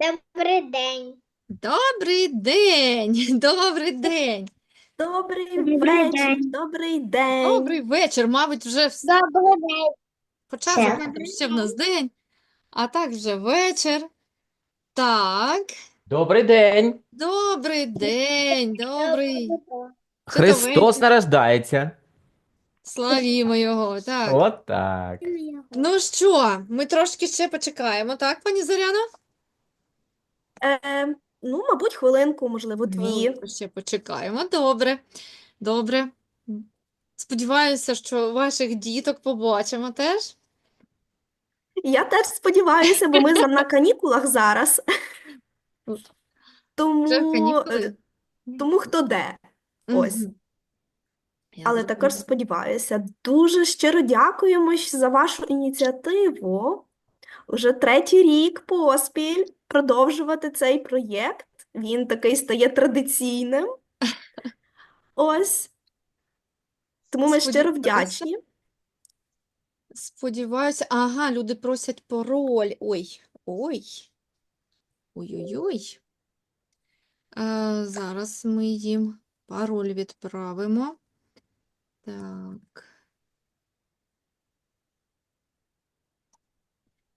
Добрий день. Добрий день, добрий день, Добрий Добрий вечір, день. добрий день. добрий вечір. Мабуть, вже вс- Добрий день. почався там ще в нас день, а так вже вечір. Так, Добрий день! добрий день, добрий. Христос нарождається. Славімо його. Так. От так. Ну що, ми трошки ще почекаємо, так, пані Зоряно? Е, ну, мабуть, хвилинку, можливо, дві. Хвилинку ще почекаємо. Добре, добре. Сподіваюся, що ваших діток побачимо теж. Я теж сподіваюся, бо ми за- на канікулах зараз. Вже Тому, канікули. е, тому хто де. Ось. Мгм. Я Але також зрозуміла. сподіваюся. Дуже щиро дякуємо щ- за вашу ініціативу. Уже третій рік поспіль продовжувати цей проєкт. Він такий стає традиційним. Ось. Тому ми щиро Сподіваюся. вдячні. Сподіваюся, ага, люди просять пароль. Ой, ой. Ой-ой-ой. Е, зараз ми їм пароль відправимо. Так.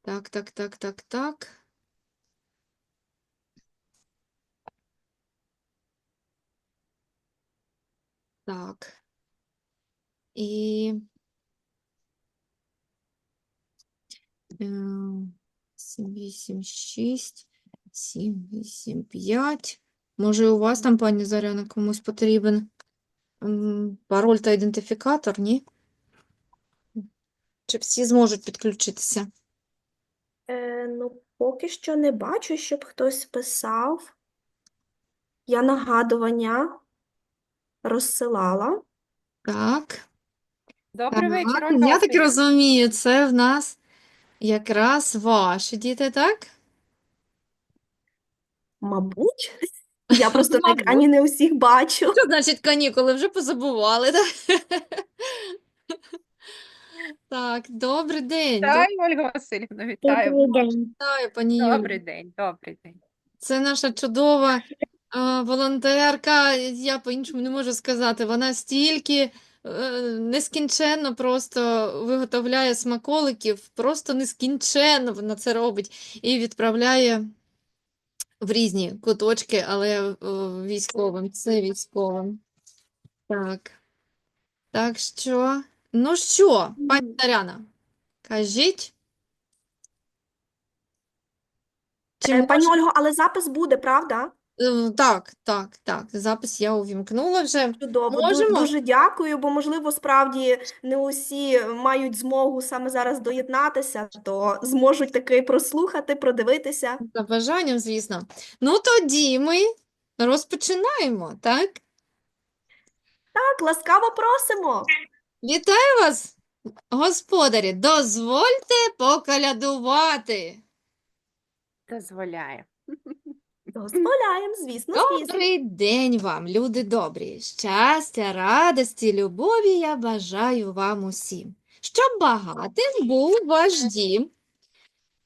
Так, так, так, так, так. Так. І 7, 8, 6, 7, 8, 5. Може, у вас там, пані Заряна, комусь потрібен пароль та ідентифікатор, ні? Чи всі зможуть підключитися? Е, ну, поки що не бачу, щоб хтось писав. Я нагадування розсилала. Так. Добрий вечір, Ольга я так Василівна. розумію, це в нас якраз ваші діти, так? Мабуть, я просто на екрані не усіх бачу. Що значить канікули? Вже позабували, так? Так, добрий день. Вітаю, Ольга Васильівна, вітаю. Добрий день. Вітаю, пані Юлі. Добрий день, добрий день. Це наша чудова е, волонтерка, я по-іншому не можу сказати. Вона стільки е, нескінченно просто виготовляє смаколиків, просто нескінченно вона це робить і відправляє в різні куточки, але е, військовим, це військовим. Так. Так що, ну що, пані Даряна, кажіть? Чи Е, Пані Ольго, але запис буде, правда? Е, Так, так, так. Запис я увімкнула вже. Чудово, Ду- Можемо? дуже дякую, бо, можливо, справді не усі мають змогу саме зараз доєднатися, то зможуть таки прослухати, продивитися. За бажанням, звісно. Ну, тоді ми розпочинаємо, так? Так, ласкаво просимо. Вітаю вас, господарі. Дозвольте покалядувати. Дозволяє. Дозволяємо, звісно, звісно. Добрий день вам, люди добрі. Щастя, радості, любові я бажаю вам усім. Щоб багатим був ваш дім.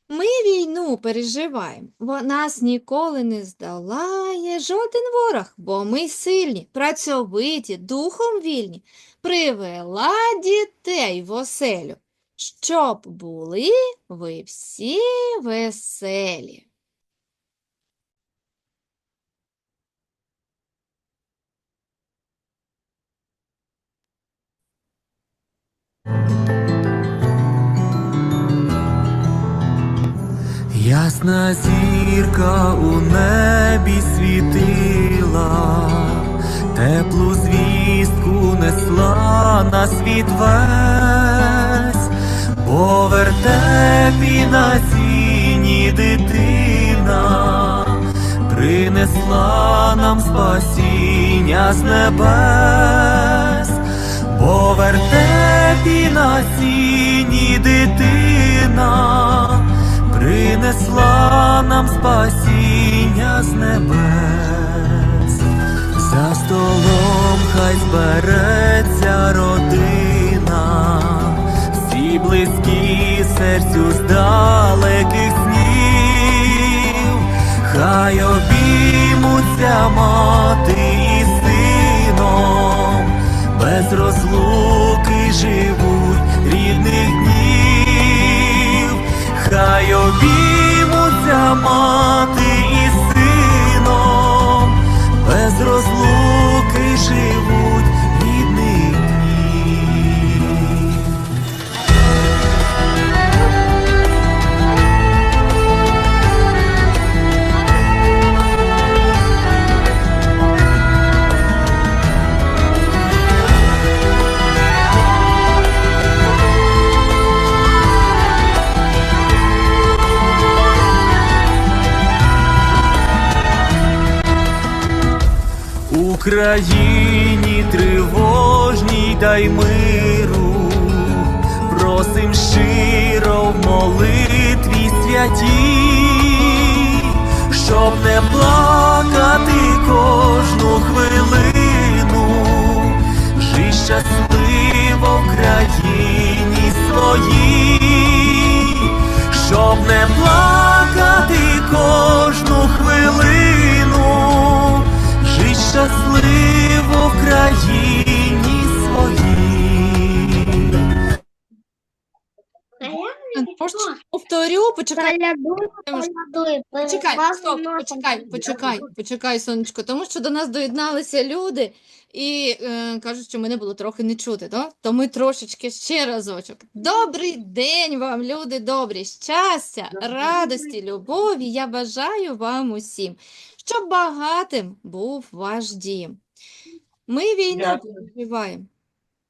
Ми війну переживаємо, бо нас ніколи не здолає жоден ворог, бо ми сильні, працьовиті, духом вільні. Привела дітей в оселю, щоб були ви всі веселі. Ясна зірка у небі світила, теплу звістку несла на світ весь, по вертепі на сіні дитина принесла нам спасіння з небес, вертепі на сіні дитина принесла нам спасіння з небес, за столом хай збереться родина, всі близькі серцю з далеких снів, хай обіймуться мати без розлуки живуть рідних днів, хай обіймуться мати Україні тривожній дай миру, просим щиро в молитві святій, щоб не плакати кожну хвилину, жить щасливо в країні почекай. Почекай, стоп, почекай, почекай, почекай, сонечко, тому що до нас доєдналися люди і е, кажуть, що мене було трохи не чути, то? то ми трошечки ще разочок. Добрий день вам, люди добрі, щастя, радості, любові я бажаю вам усім, щоб багатим був ваш дім. Ми війну переживаємо.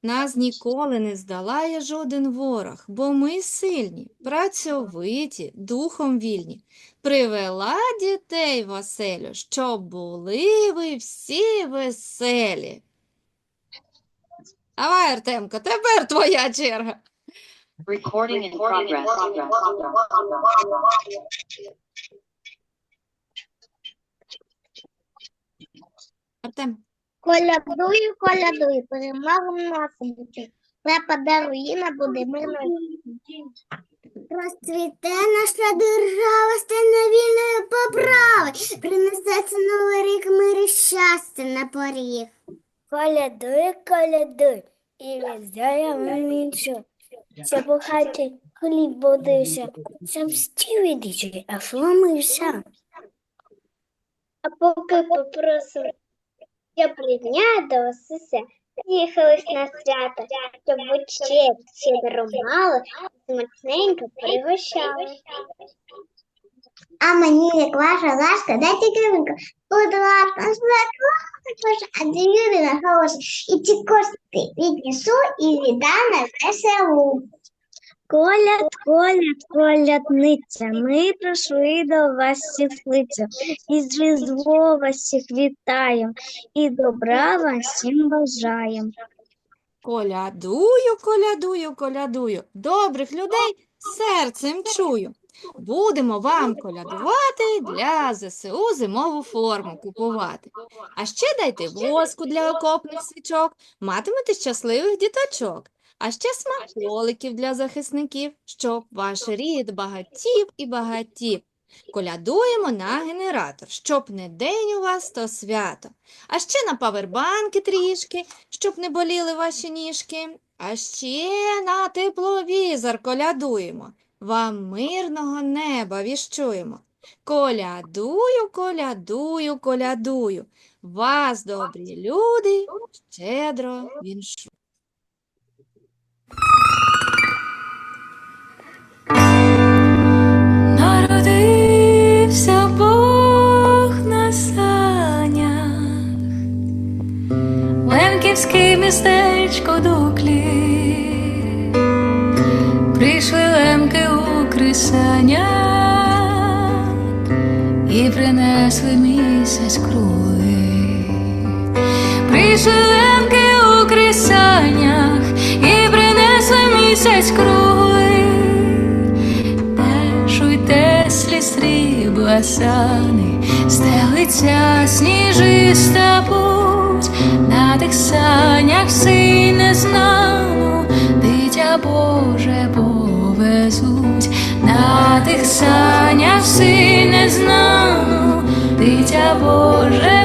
Нас ніколи не здолає жоден ворог, бо ми сильні, працьовиті, духом вільні. Привела дітей в оселю, щоб були ви всі веселі. Давай, Артемко, тепер твоя черга. Recording in progress. Артем, Колядую, колядую, перемогом носом бути. Препаде руїна буде мирною. Розцвіте наша держава, стане вільною поправи, принесеться новий рік мир і щастя на поріг. Колядуй, колядуй, і віддає вам іншу, щоб у хаті хліб водився, щоб стів ідичий, а фломився. А поки попросив, щоб рідня до їхались на свято, щоб вечер щедро мали, смачненько пригощали. А мені ваша ласка, дайте кривенько, буду ласка, також, а дивіться на хороше, і ці кости віднесу і віддам на веселу. Коляд, коляд, колядниця, ми прийшли до вас світлицю, і з Різдво вас всіх вітаємо, і добра вам всім бажаємо. колядую, колядую, колядую. Добрих людей серцем чую. Будемо вам колядувати для ЗСУ зимову форму купувати. А ще дайте воску для окопних свічок, матимете щасливих діточок. А ще смаколиків для захисників, щоб ваш рід багатів і багатів. Колядуємо на генератор, щоб не день у вас, то свято. А ще на павербанки трішки, щоб не боліли ваші ніжки. А ще на тепловізор колядуємо. Вам мирного неба віщуємо. Колядую, колядую, колядую. Вас, добрі люди, щедро віншую. Містечко дуклі, прийшли лемки у крисаня і принесли місяць круглий. Прийшли лемки у крисанях і принесли місяць круглий. Тешуйте слі срібла сани, стелиться сніжиста путь, на тих санях синь не знану, дитя Боже повезуть, на тих санях сильне знану, дитя Боже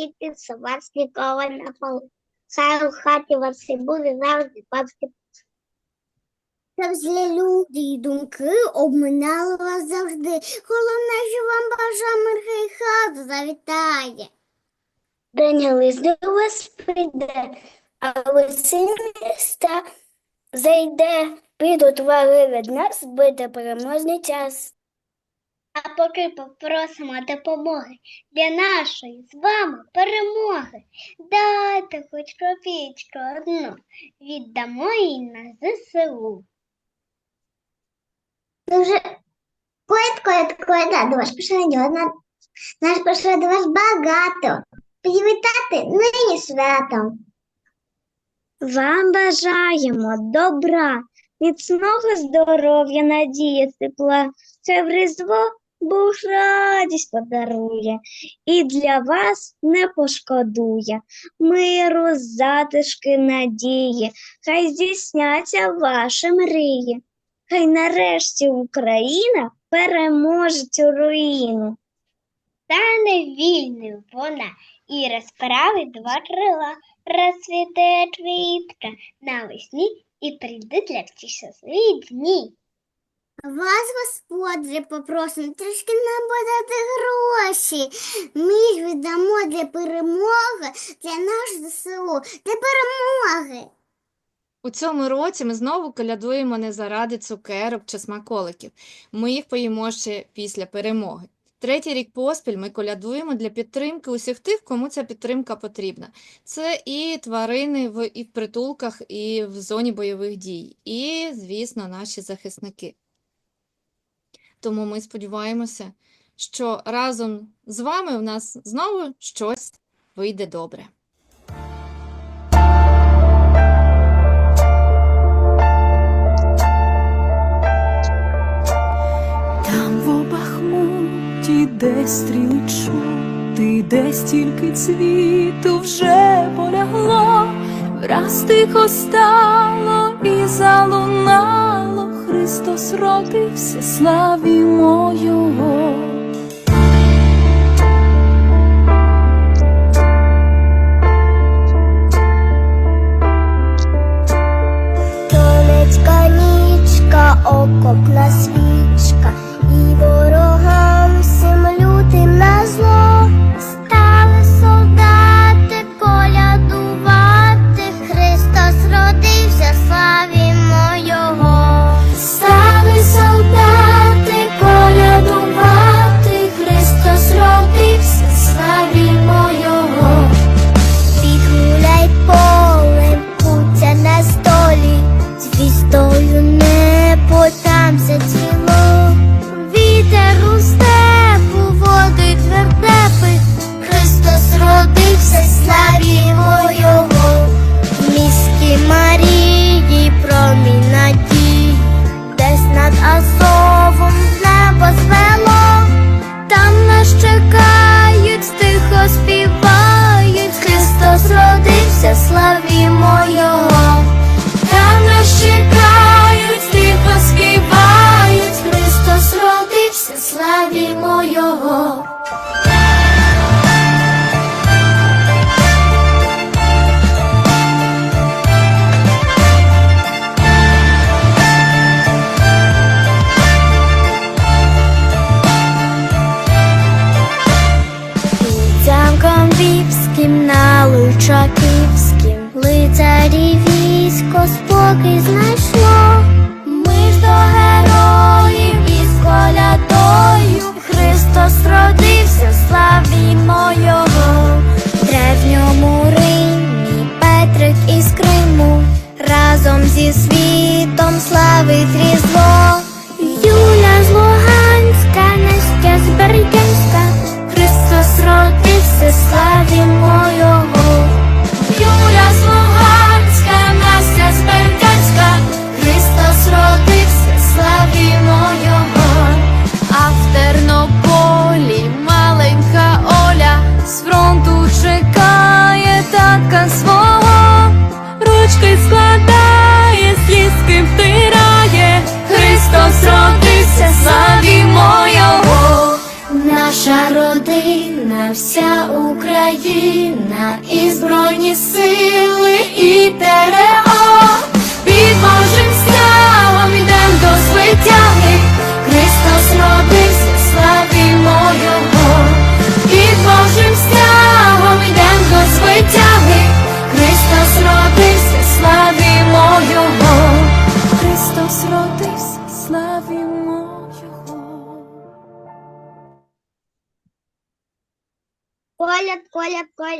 розпокітиться, вас ніколи не пал. Хай у хаті вас і буде завжди. Щоб злі люди і думки обминали вас завжди. Головне, що вам бажа мирги хату завітає. День до вас прийде, а ви міста зайде. Підуть ваги від нас, буде переможний час. А поки попросимо допомоги для нашої з вами перемоги. Дайте хоч копійку одну, віддамо її на ЗСУ. Дуже коїтко, я такое, да, до вас пішла Наш пішла до вас багато. Привітати нині святом. Вам бажаємо добра, міцного здоров'я, надії, тепла. Це в Різдво Бог радість подарує і для вас не пошкодує. Миру, затишки, надії, хай здійсняться ваші мрії. Хай нарешті Україна переможе цю руїну. Стане вільною вона і розправить два крила, розцвіте квітка навесні і прийде для всіх щасливі дні. Вас, господарі, попросимо трішки нам подати гроші. Ми ж віддамо для перемоги, для нашого ЗСУ, для перемоги. У цьому році ми знову колядуємо не заради цукерок чи смаколиків. Ми їх поїмо ще після перемоги. Третій рік поспіль ми колядуємо для підтримки усіх тих, кому ця підтримка потрібна. Це і тварини в, і в притулках, і в зоні бойових дій, і, звісно, наші захисники. Тому ми сподіваємося, що разом з вами у нас знову щось вийде добре. Там в Бахмуті, де стріли чути, де стільки цвіту вже полягло, враз тихо стало і залунало, Христос родився, славімо Його.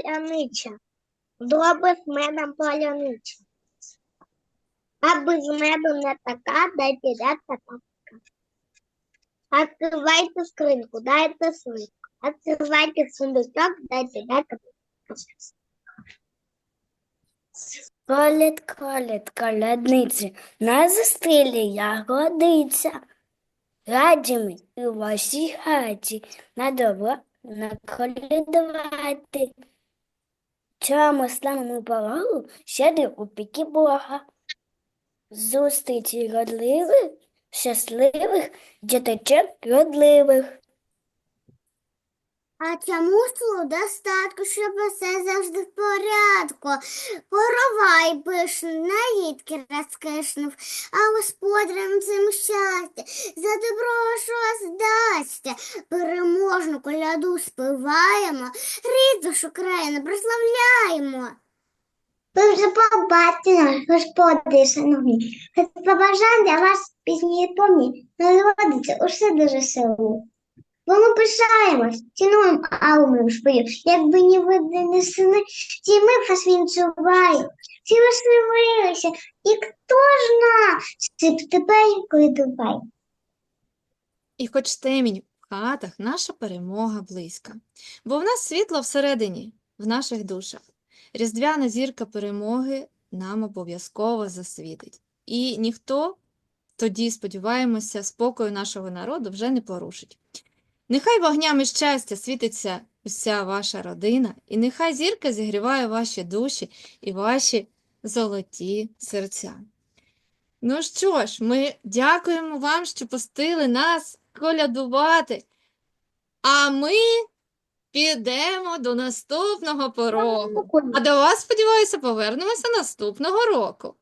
Колянича. Добре з медом полянича. А без меду не така, дайте дядька така. Открывайте скриньку, дайте свитку. Открывайте сундучок, дайте дядька Коляд, коляд, колядниці, на зустрілі ягодиця. Раді ми і в вашій хаті на добро наколядувати. Чому славному порогу сяде у піки Бога. Зустрічі родливих, щасливих, діточок родливих. А цьому слу достатку, щоб усе завжди в порядку. Поровай пишний, наїдки розкишнув, а господарям цим щастя, за добро що здасться. Переможну коляду співаємо, рідну ж прославляємо. Ви вже побачите наш господи, шановні. Для вас пісні і помні, народиться усе дуже село. Бо ми пишаємось, цінуємо аумів шпию, якби не видані сини, ті ми вас вінчуваємо, всі веселилися, і хто ж нас, сип тепер, коли дубай. І хоч темінь в хатах, наша перемога близька. Бо в нас світло всередині, в наших душах. Різдвяна зірка перемоги нам обов'язково засвітить. І ніхто тоді, сподіваємося, спокою нашого народу вже не порушить. Нехай вогнями щастя світиться уся ваша родина, і нехай зірка зігріває ваші душі і ваші золоті серця. Ну що ж, ми дякуємо вам, що пустили нас колядувати. А ми підемо до наступного порогу. А до вас, сподіваюся, повернемося наступного року.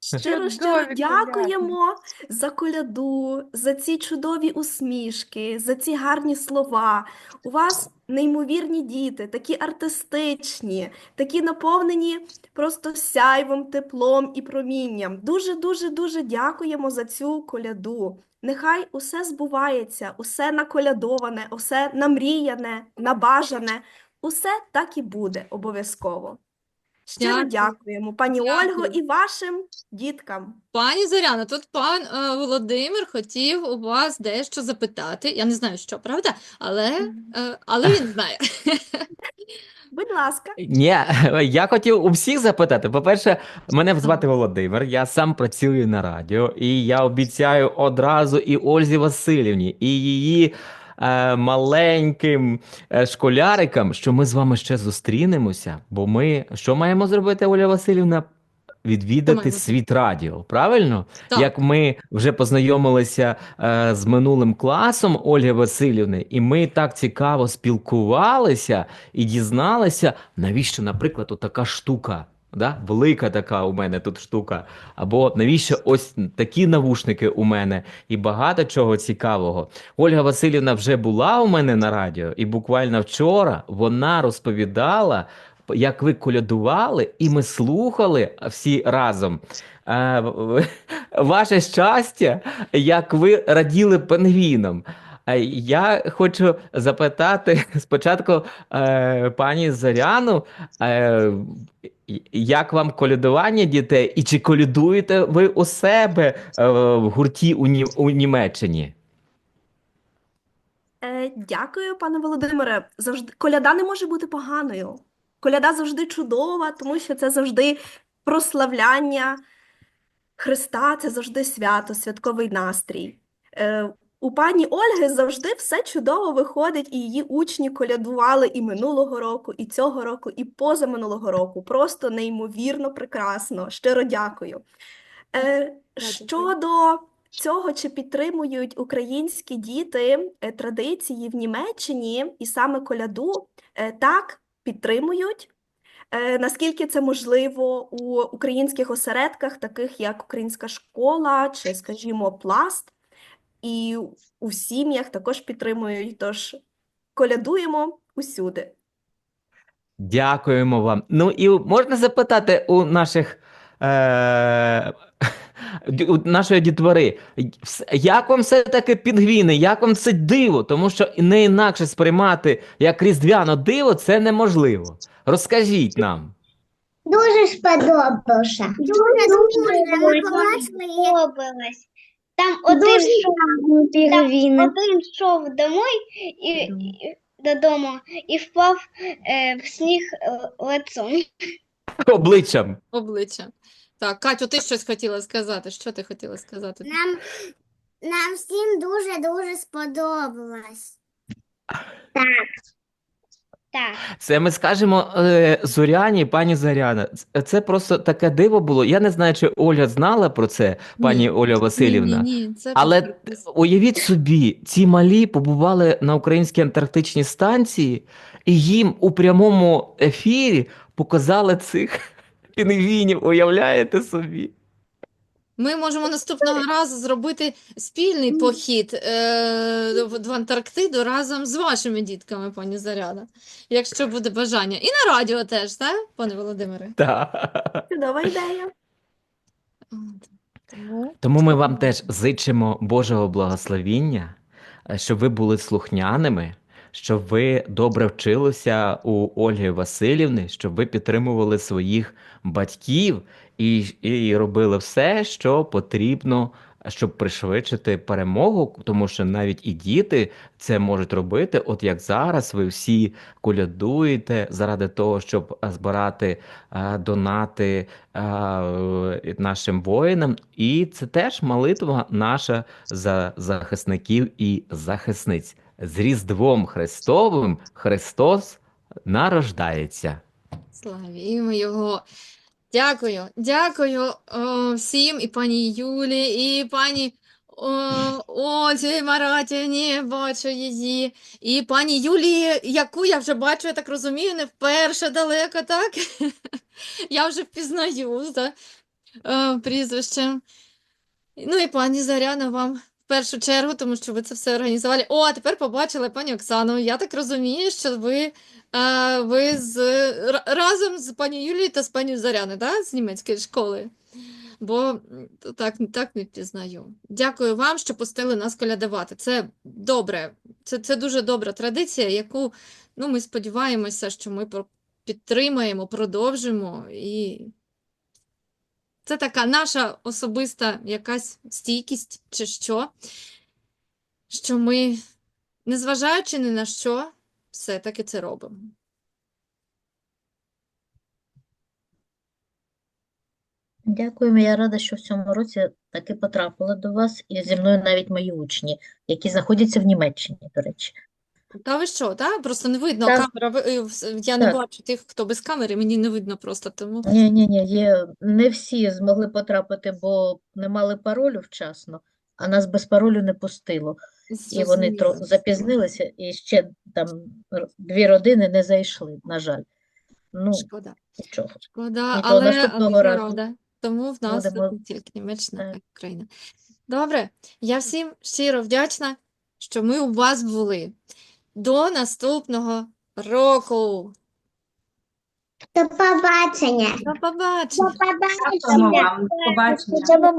Щиро, Чудові щиро коляди. дякуємо за коляду, за ці чудові усмішки, за ці гарні слова. У вас неймовірні діти, такі артистичні, такі наповнені просто сяйвом, теплом і промінням. Дуже, дуже, дуже дякуємо за цю коляду. Нехай усе збувається, усе наколядоване, усе намріяне, набажане. Усе так і буде обов'язково. Щиро Дякую. дякуємо, пані Дякую. Ольго, і вашим діткам. Пані Зоряна, тут пан е, Володимир хотів у вас дещо запитати. Я не знаю, що, правда? Але, е, але він знає. Будь ласка. Ні, я хотів у всіх запитати. По-перше, мене звати Володимир, я сам працюю на радіо, і я обіцяю одразу і Ользі Васильівні, і її е, маленьким е, школярикам, що ми з вами ще зустрінемося, бо ми що маємо зробити, Оля Васильівна? Відвідати світ радіо, правильно? Так. Як ми вже познайомилися е, з минулим класом Ольги Васильівни, і ми так цікаво спілкувалися і дізналися, навіщо, наприклад, така штука. Да? Велика така у мене тут штука. Або навіщо ось такі навушники у мене, і багато чого цікавого. Ольга Васильівна вже була у мене на радіо, і буквально вчора вона розповідала, як ви колядували, і ми слухали всі разом. Е, Ваше щастя, як ви раділи пингвінам. Е, Я хочу запитати спочатку е, пані Зоряну, е, як вам колядування дітей, і чи колядуєте ви у себе в гурті у, Ні- у Німеччині? Е, дякую, пане Володимире. Завжди коляда не може бути поганою. Коляда завжди чудова, тому що це завжди прославляння Христа, це завжди свято, святковий настрій. У пані Ольги завжди все чудово виходить, і її учні колядували і минулого року, і цього року, і позаминулого року. Просто неймовірно прекрасно. Щиро дякую. Е, щодо цього, чи підтримують українські діти е, традиції в Німеччині і саме коляду, е, так, підтримують. Е, Наскільки це можливо у українських осередках, таких як Українська школа чи, скажімо, пласт, і у сім'ях також підтримують, тож колядуємо усюди. Дякуємо вам. Ну і можна запитати у наших е, у нашої дітвори, як вам все-таки пінгвіни, як вам це диво? Тому що не інакше сприймати як різдвяно диво це неможливо. Розкажіть нам. Дуже сподобався. Дуже Сподобалось. Там один йшов, там один йшов домой і, і додому і впав е, в сніг е, лицом. Обличчям. Обличчя. Так, Катю, ти щось хотіла сказати? Що ти хотіла сказати? Нам, нам всім дуже-дуже сподобалось. Так. Це ми скажемо е, Зоряні, пані Зоряна. Це просто таке диво було. Я не знаю, чи Оля знала про це, пані Ні. Оля Васильівна. Ні, ні, ні, це Але просто- уявіть собі, ці малі побували на українській антарктичній станції, і їм у прямому ефірі показали цих пінгвінів. Уявляєте собі? Ми можемо наступного разу зробити спільний похід е, в в Антарктиду разом з вашими дітками, пані Заряна, якщо буде бажання. І на радіо теж, так, пане Володимире? Так. Чудова ідея. От. Тому Тому ми вам теж зичимо Божого благословіння, е, щоб ви були слухняними, щоб ви добре вчилися у Ольги Васильівни, щоб ви підтримували своїх батьків і, і робили все, що потрібно, щоб пришвидшити перемогу, тому що навіть і діти це можуть робити. От як зараз ви всі колядуєте заради того, щоб е, збирати е, донати е, нашим воїнам, і це теж молитва наша за захисників і захисниць. З Різдвом Христовим Христос нарождається. славімо Його. Дякую, дякую о, всім, і пані Юлі, і пані о, Ользі Маратівні, бачу її, і пані Юлії, яку я вже бачу, я так розумію, не вперше далеко, так? Я вже впізнаю за е, прізвищем. Ну і пані Заряна вам першу чергу, тому що ви це все організували. О, а тепер побачили пані Оксану. Я так розумію, що ви а, ви з, ра- разом з пані Юлією та з пані Заряною, да? З німецької школи. Бо так, так не впізнаю. Дякую вам, що пустили нас колядувати. Це добре. Це, це дуже добра традиція, яку ну, ми сподіваємося, що ми підтримаємо, продовжимо. І це така наша особиста якась стійкість чи що, що ми, незважаючи ні на що, все-таки це робимо. Дякуємо. Я рада, що в цьому році таки потрапила до вас, і зі мною навіть мої учні, які знаходяться в Німеччині, до речі. Та ви що, так? Просто не видно Так. камера. ви- е, Я не Так. бачу тих, хто без камери, мені не видно просто тому. Ні, ні, ні, є не всі змогли потрапити, бо не мали паролю вчасно, а нас без паролю не пустило. І вони тро Зрозуміло. запізнилися, і ще там р- дві родини не зайшли, на жаль. Ну, Шкода. нічого. Шкода, Нічого, але, наступного але разу рада. Тому в нас тут будемо- не тільки Німеччина, а й Україна. Добре, я всім щиро вдячна, що ми у вас були. До наступного року. До побачення. До побачення. До побачення. До побачення.